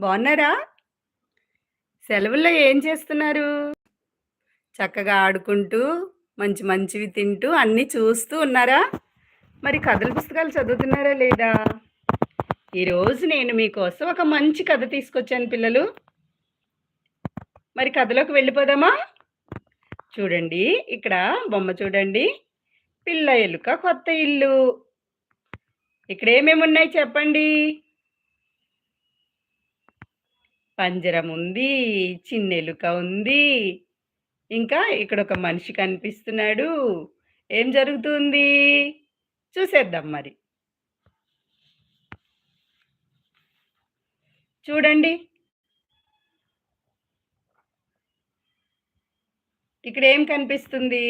బాగున్నారా? సెలవుల్లో ఏం చేస్తున్నారు? చక్కగా ఆడుకుంటూ, మంచి మంచివి తింటూ, అన్నీ చూస్తూ ఉన్నారా? మరి కథల పుస్తకాలు చదువుతున్నారా లేదా? ఈరోజు నేను మీకోసం ఒక మంచి కథ తీసుకొచ్చాను పిల్లలు. మరి కథలోకి వెళ్ళిపోదామా? చూడండి, ఇక్కడ బొమ్మ చూడండి. పిల్ల ఎలుక కొత్త ఇల్లు. ఇక్కడ ఏమేమి ఉన్నాయి చెప్పండి? పంజరం ఉంది, చిన్నెలుక ఉంది. ఇంకా ఇక్కడ ఒక మనిషి కనిపిస్తున్నాడు. ఏం జరుగుతుంది? చూసేద్దాం మరి. చూడండి. ఇక్కడ ఏం కనిపిస్తుంది?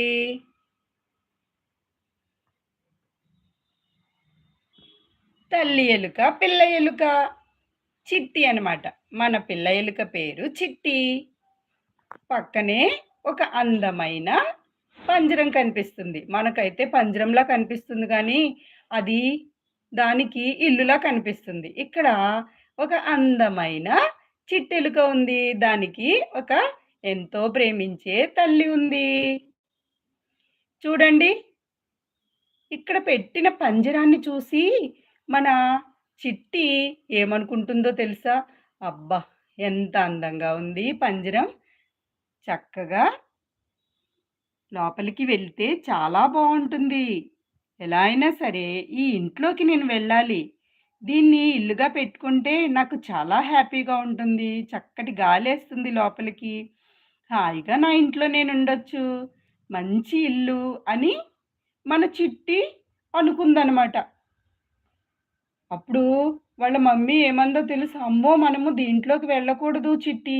తల్లి ఎలుక, పిల్ల ఎలుక. చిట్టి అనమాట. మన పిల్ల ఎలుక పేరు చిట్టి. పక్కనే ఒక అందమైన పంజరం కనిపిస్తుంది. మనకైతే పంజరంలా కనిపిస్తుంది కానీ అది దానికి ఇల్లులా కనిపిస్తుంది. ఇక్కడ ఒక అందమైన చిట్టెలుక ఉంది. దానికి ఒక ఎంతో ప్రేమించే తల్లి ఉంది. చూడండి. ఇక్కడ పెట్టిన పంజరాన్ని చూసి మన చిట్టి ఏమనుకుంటుందో తెలుసా? అబ్బా! ఎంత అందంగా ఉంది పంజరం. చక్కగా లోపలికి వెళ్తే చాలా బాగుంటుంది ఎలా అయినా సరే ఈ ఇంట్లోకి నేను వెళ్ళాలి. దీన్ని ఇల్లుగా పెట్టుకుంటే నాకు చాలా హ్యాపీగా ఉంటుంది. చక్కటి గాలేస్తుంది లోపలికి. హాయిగా నా ఇంట్లో నేను ఉండొచ్చు మంచి ఇల్లు అని మన చిట్టి అనుకుందనమాట. అప్పుడు వాళ్ళ మమ్మీ ఏమందో తెలుసా? అమ్మో! మనము దీంట్లోకి వెళ్ళకూడదు చిట్టి.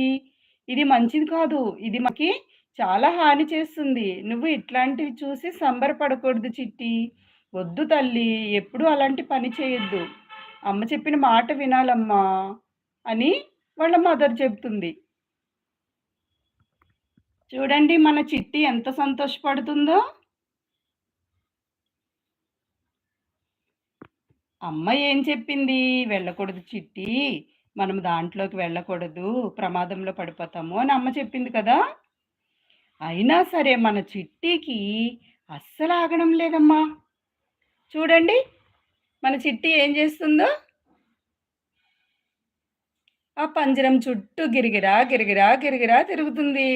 ఇది మంచిది కాదు. ఇది మనకి చాలా హాని చేస్తుంది. నువ్వు ఇట్లాంటివి చూసి సంబరపడకూడదు చిట్టి. వద్దు తల్లి. ఎప్పుడు అలాంటి పని చేయొద్దు. అమ్మ చెప్పిన మాట వినాలమ్మా అని వాళ్ళ మదర్ చెప్తుంది. చూడండి మన చిట్టి ఎంత సంతోషపడుతుందో. అమ్మ ఏం చెప్పింది? వెళ్ళకూడదు చిట్టి. మనం దాంట్లోకి వెళ్ళకూడదు. ప్రమాదంలో పడిపోతాము అని అమ్మ చెప్పింది కదా! అయినా సరే మన చిట్టికి అస్సలు ఆగడం లేదమ్మా. చూడండి. మన చిట్టి ఏం చేస్తుందో? ఆ పంజరం చుట్టూ గిరిగిరా గిరిగిరా గిరిగిరా తిరుగుతుంది.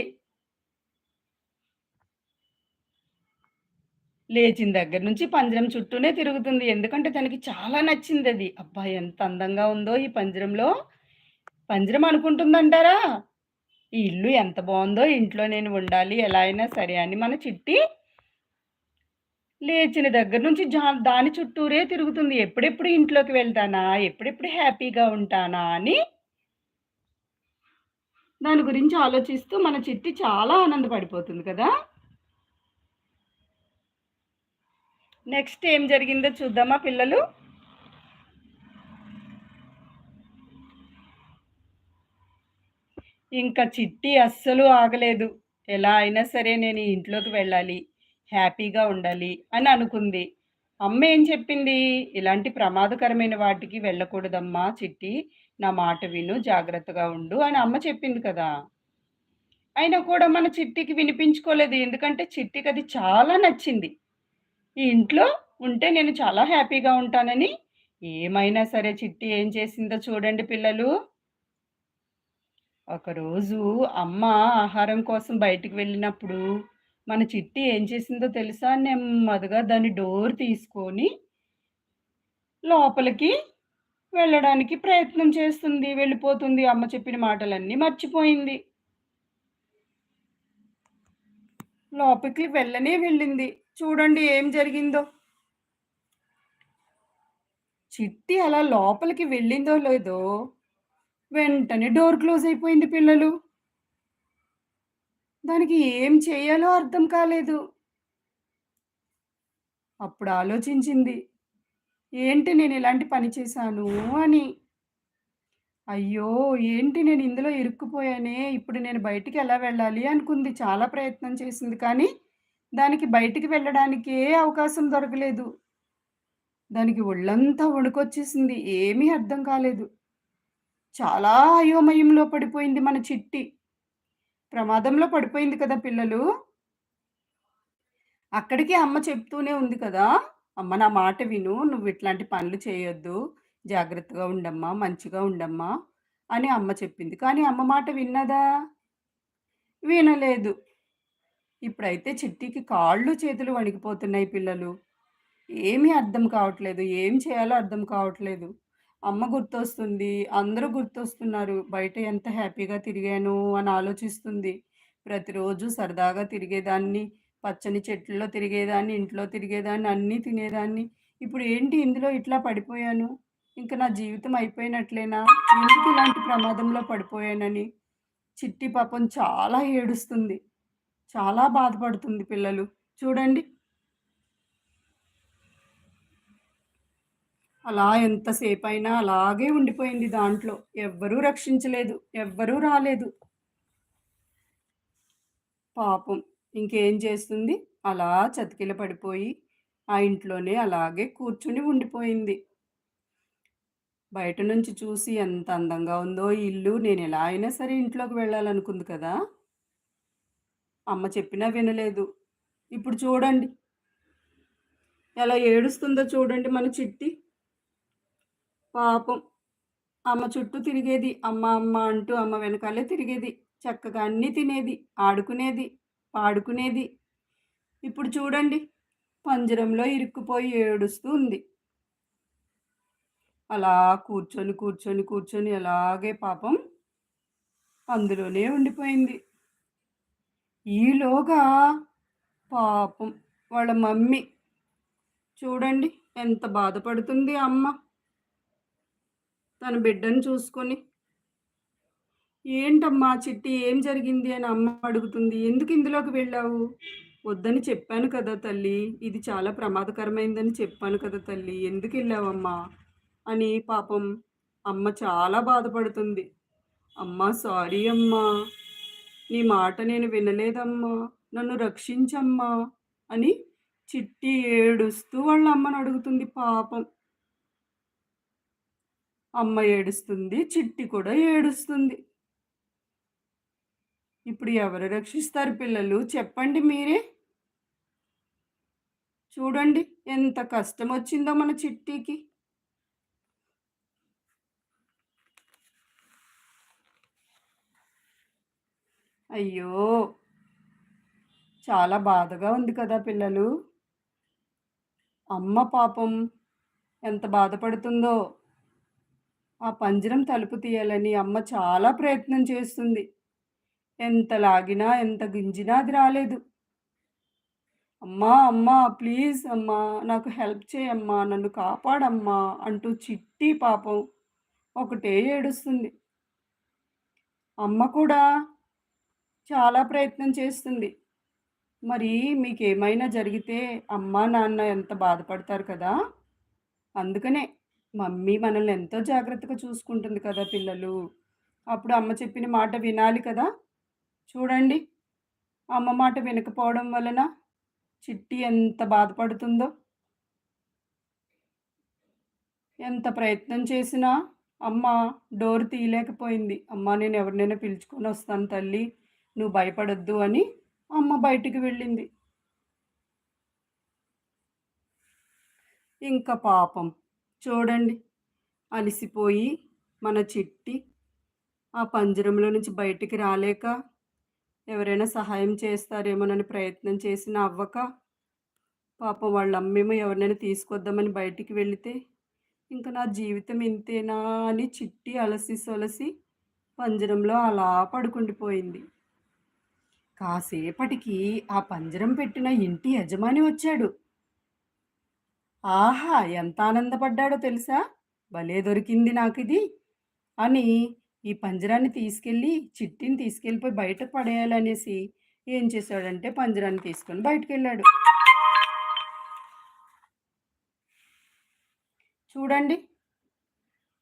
లేచిన దగ్గర నుంచి పంజరం చుట్టూనే తిరుగుతుంది. ఎందుకంటే తనకి చాలా నచ్చింది అది అబ్బా! ఎంత అందంగా ఉందో ఈ పంజరంలో. పంజరం అనుకుంటుందంటారా? ఈ ఇల్లు ఎంత బాగుందో ఇంట్లో నేను ఉండాలి ఎలా అయినా సరే అని మన చిట్టి లేచిన దగ్గర నుంచి జా దాని చుట్టూరే తిరుగుతుంది. ఎప్పుడెప్పుడు ఇంట్లోకి వెళ్తానా? ఎప్పుడెప్పుడు హ్యాపీగా ఉంటానా? అని దాని గురించి ఆలోచిస్తూ మన చిట్టి చాలా ఆనందపడిపోతుంది కదా! నెక్స్ట్ ఏం జరిగిందో చూద్దామా పిల్లలు? ఇంకా చిట్టి అస్సలు ఆగలేదు. ఎలా అయినా సరే నేను ఈ ఇంట్లోకి వెళ్ళాలి. హ్యాపీగా ఉండాలి అని అనుకుంది. అమ్మ ఏం చెప్పింది? ఇలాంటి ప్రమాదకరమైన వాటికి వెళ్ళకూడదమ్మా చిట్టి. నా మాట విను. జాగ్రత్తగా ఉండు అని అమ్మ చెప్పింది కదా! అయినా కూడా మన చిట్టికి వినిపించుకోలేదు. ఎందుకంటే చిట్టికి అది చాలా నచ్చింది. ఈ ఇంట్లో ఉంటే నేను చాలా హ్యాపీగా ఉంటానని ఏమైనా సరే చిట్టి ఏం చేసిందో చూడండి పిల్లలు. ఒకరోజు అమ్మ ఆహారం కోసం బయటికి వెళ్ళినప్పుడు మన చిట్టి ఏం చేసిందో తెలుసా? నెమ్మదిగా దాని డోర్ తీసుకొని లోపలికి వెళ్ళడానికి ప్రయత్నం చేస్తుంది. వెళ్ళిపోతుంది. అమ్మ చెప్పిన మాటలన్నీ మర్చిపోయింది. లోపలికి వెళ్ళనే వెళ్ళింది. చూడండి ఏం జరిగిందో? చిట్టి అలా లోపలికి వెళ్ళిందో లేదో, వెంటనే డోర్ క్లోజ్ అయిపోయింది పిల్లలు. దానికి ఏం చేయాలో అర్థం కాలేదు. అప్పుడు ఆలోచించింది. ఏంటి నేను ఇలాంటి పని చేశాను అని. అయ్యో! ఏంటి నేను ఇందులో ఇరుక్కుపోయానే. ఇప్పుడు నేను బయటికి ఎలా వెళ్ళాలి అనుకుంది. చాలా ప్రయత్నం చేసింది. కానీ దానికి బయటికి వెళ్ళడానికే అవకాశం దొరకలేదు. దానికి ఒళ్ళంతా వణుకొచ్చేసింది. ఏమీ అర్థం కాలేదు. చాలా అయోమయంలో పడిపోయింది మన చిట్టి. ప్రమాదంలో పడిపోయింది కదా పిల్లలు. అక్కడికి అమ్మ చెప్తూనే ఉంది కదా! "అమ్మ నా మాట విను. నువ్వు ఇట్లాంటి పనులు చేయొద్దు. జాగ్రత్తగా ఉండమ్మా. మంచిగా ఉండమ్మా" అని అమ్మ చెప్పింది. కానీ అమ్మ మాట విన్నదా? వినలేదు. ఇప్పుడైతే చిట్టికి కాళ్ళు, చేతులు వణికిపోతున్నాయి పిల్లలు. ఏమీ అర్థం కావట్లేదు. ఏం చేయాలో అర్థం కావట్లేదు. అమ్మ గుర్తొస్తుంది. అందరూ గుర్తొస్తున్నారు. బయట ఎంత హ్యాపీగా తిరిగాను అని ఆలోచిస్తుంది. ప్రతిరోజు సరదాగా తిరిగేదాన్ని. పచ్చని చెట్లలో తిరిగేదాన్ని, ఇంట్లో తిరిగేదాన్ని, అన్నీ తినేదాన్ని. ఇప్పుడు ఏంటి ఇందులో ఇట్లా పడిపోయాను? ఇంకా నా జీవితం అయిపోయినట్లేనా? ఎందుకు ఇలాంటి ప్రమాదంలో పడిపోయానని చిట్టి పాపం చాలా ఏడుస్తుంది. చాలా బాధపడుతుంది పిల్లలు. చూడండి. అలా ఎంతసేపయినా అలాగే ఉండిపోయింది దాంట్లో. ఎవ్వరూ రక్షించలేదు. ఎవ్వరూ రాలేదు. పాపం. ఇంకేం చేస్తుంది? అలా చతికిల పడిపోయి, ఆ ఇంట్లోనే అలాగే కూర్చుని ఉండిపోయింది. బయట నుంచి చూసి ఎంత అందంగా ఉందో ఇల్లు నేను ఎలా అయినా సరే ఇంట్లోకి వెళ్ళాలనుకుంది కదా! అమ్మ చెప్పినా వినలేదు. ఇప్పుడు చూడండి. ఎలా ఏడుస్తుందో చూడండి మన చిట్టి. పాపం. అమ్మ చుట్టూ తిరిగేది. అమ్మ, అమ్మ అంటూ అమ్మ వెనకాలే తిరిగేది. చక్కగా అన్నీ తినేది, ఆడుకునేది, పాడుకునేది. ఇప్పుడు చూడండి. పంజరంలో ఇరుక్కుపోయి ఏడుస్తూ ఉంది. అలా కూర్చొని, కూర్చొని, కూర్చొని అలాగే పాపం అందులోనే ఉండిపోయింది. ఈలోగా పాపం వాళ్ళ మమ్మీ చూడండి ఎంత బాధపడుతుంది అమ్మ. తన బిడ్డను చూసుకొని. "ఏంటమ్మా చిట్టి ఏం జరిగింది?" అని అమ్మ అడుగుతుంది. "ఎందుకు ఇందులోకి వెళ్ళావు?" "వద్దని చెప్పాను కదా తల్లి. ఇది చాలా ప్రమాదకరమైందని చెప్పాను కదా తల్లి. ఎందుకు వెళ్ళావమ్మా అని పాపం అమ్మ చాలా బాధపడుతుంది. అమ్మ సారీ అమ్మా. నీ మాట నేను వినలేదమ్మా. నన్ను రక్షించమ్మా" అని చిట్టి ఏడుస్తూ వాళ్ళ అమ్మను అడుగుతుంది పాపం. అమ్మ ఏడుస్తుంది. చిట్టి కూడా ఏడుస్తుంది. ఇప్పుడు ఎవరు రక్షిస్తారు పిల్లలు? చెప్పండి మీరే. చూడండి ఎంత కష్టం వచ్చిందో మన చిట్టికి. అయ్యో! చాలా బాధగా ఉంది కదా పిల్లలు. అమ్మ పాపం ఎంత బాధపడుతుందో. ఆ పంజరం తలుపు తీయాలని అమ్మ చాలా ప్రయత్నం చేస్తుంది. ఎంత లాగినా, ఎంత గింజినా అది రాలేదు. "అమ్మా! అమ్మా! ప్లీజ్ అమ్మా! నాకు హెల్ప్ చేయమ్మా! నన్ను కాపాడమ్మా!" అంటూ చిట్టి పాపం ఒకటే ఏడుస్తుంది. అమ్మ కూడా చాలా ప్రయత్నం చేస్తుంది. మరి మీకేమైనా జరిగితే అమ్మ, నాన్న ఎంత బాధపడతారు కదా! అందుకనే మమ్మీ మనల్ని ఎంతో జాగ్రత్తగా చూసుకుంటుంది కదా పిల్లలు. అప్పుడు అమ్మ చెప్పిన మాట వినాలి కదా! చూడండి. అమ్మ మాట వినకపోవడం వలన చిట్టి ఎంత బాధపడుతుందో. ఎంత ప్రయత్నం చేసినా అమ్మ డోర్ తీయలేకపోయింది. "అమ్మ నేను ఎవరినైనా పిలుచుకొని వస్తాను తల్లి. నువ్వు భయపడొద్దు" అని అమ్మ బయటికి వెళ్ళింది. ఇంకా పాపం చూడండి. అలిసిపోయి మన చిట్టి ఆ పంజరంలో నుంచి బయటికి రాలేక, ఎవరైనా సహాయం చేస్తారేమోనని ప్రయత్నం చేసినా అవ్వక, పాపం వాళ్ళ అమ్మేమో ఎవరినైనా తీసుకొద్దామని బయటికి వెళితే, ఇంకా నా జీవితం ఇంతేనా అని చిట్టి అలసి సొలసి పంజరంలో అలా పడుకుండిపోయింది. కాసేపటికి ఆ పంజరం పెట్టిన ఇంటి యజమాని వచ్చాడు. ఆహా! ఎంత ఆనందపడ్డాడో తెలుసా? భలే దొరికింది నాకిది అని ఈ పంజరాన్ని తీసుకెళ్ళి చిట్టిని తీసుకెళ్ళిపోయి బయటకు పడేయాలనేసి ఏం చేశాడంటే పంజరాన్ని తీసుకొని బయటికెళ్ళాడు. చూడండి.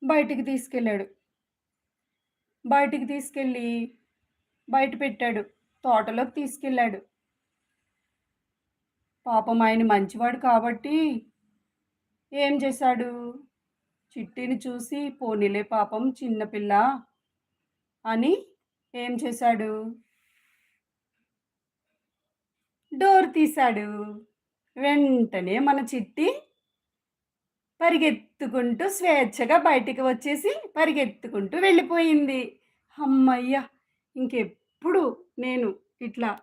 బయటికి తీసుకెళ్ళాడు. బయటికి తీసుకెళ్ళి బయట పెట్టాడు. తోటలోకి తీసుకెళ్ళాడు. పాపం ఆయన మంచివాడు కాబట్టి ఏం చేశాడు? చిట్టిని చూసి పోనీలే పాపం చిన్నపిల్ల అని ఏం చేశాడు డోర్ తీశాడు వెంటనే మన చిట్టి పరిగెత్తుకుంటూ స్వేచ్ఛగా బయటికి వచ్చేసి పరిగెత్తుకుంటూ వెళ్ళిపోయింది అమ్మయ్య ఇంకెప్పుడు నేను ఇట్లా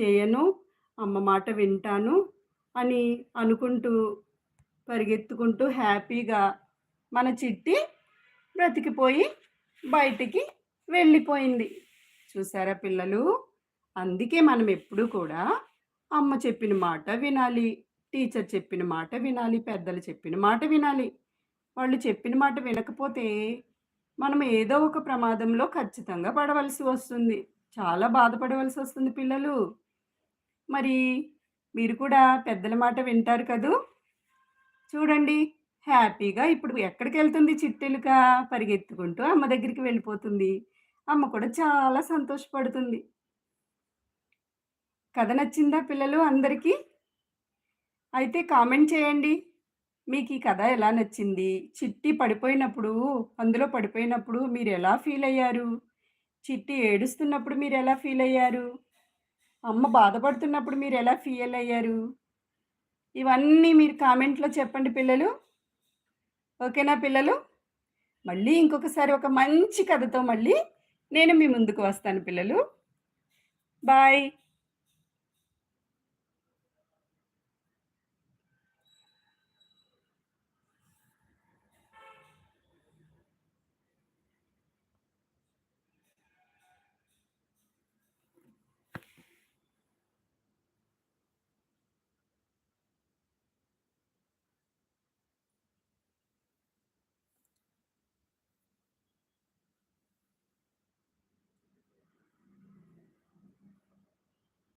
చేయను అమ్మ మాట వింటాను అని అనుకుంటూ పరిగెత్తుకుంటూ హ్యాపీగా మన చిట్టి బ్రతికిపోయి బయటికి వెళ్ళిపోయింది. చూసారా పిల్లలు? అందుకే మనం ఎప్పుడూ కూడా అమ్మ చెప్పిన మాట వినాలి టీచర్ చెప్పిన మాట వినాలి పెద్దలు చెప్పిన మాట వినాలి. వాళ్ళు చెప్పిన మాట వినకపోతే మనం ఏదో ఒక ప్రమాదంలో ఖచ్చితంగా పడవలసి వస్తుంది. చాలా బాధపడవలసి వస్తుంది పిల్లలు. మరి మీరు కూడా పెద్దల మాట వింటారు కదూ? చూడండి హ్యాపీగా ఇప్పుడు ఎక్కడికి వెళ్తుంది చిట్టెలుక? పరిగెత్తుకుంటూ అమ్మ దగ్గరికి వెళ్ళిపోతుంది. అమ్మ కూడా చాలా సంతోషపడుతుంది. కథ నచ్చిందా పిల్లలు అందరికీ? అయితే కామెంట్ చేయండి. మీకు ఈ కథ ఎలా నచ్చింది? చిట్టి పడిపోయినప్పుడు అందులో పడిపోయినప్పుడు మీరు ఎలా ఫీల్ అయ్యారు చిట్టి ఏడుస్తున్నప్పుడు మీరు ఎలా ఫీల్ అయ్యారు అమ్మ బాధపడుతున్నప్పుడు మీరు ఎలా ఫీల్ అయ్యారు ఇవన్నీ మీరు కామెంట్లో చెప్పండి పిల్లలు. ఓకేనా పిల్లలు? మళ్ళీ ఇంకొకసారి ఒక మంచి కథతో మళ్ళీ నేను మీ ముందుకు వస్తాను పిల్లలు. బాయ్.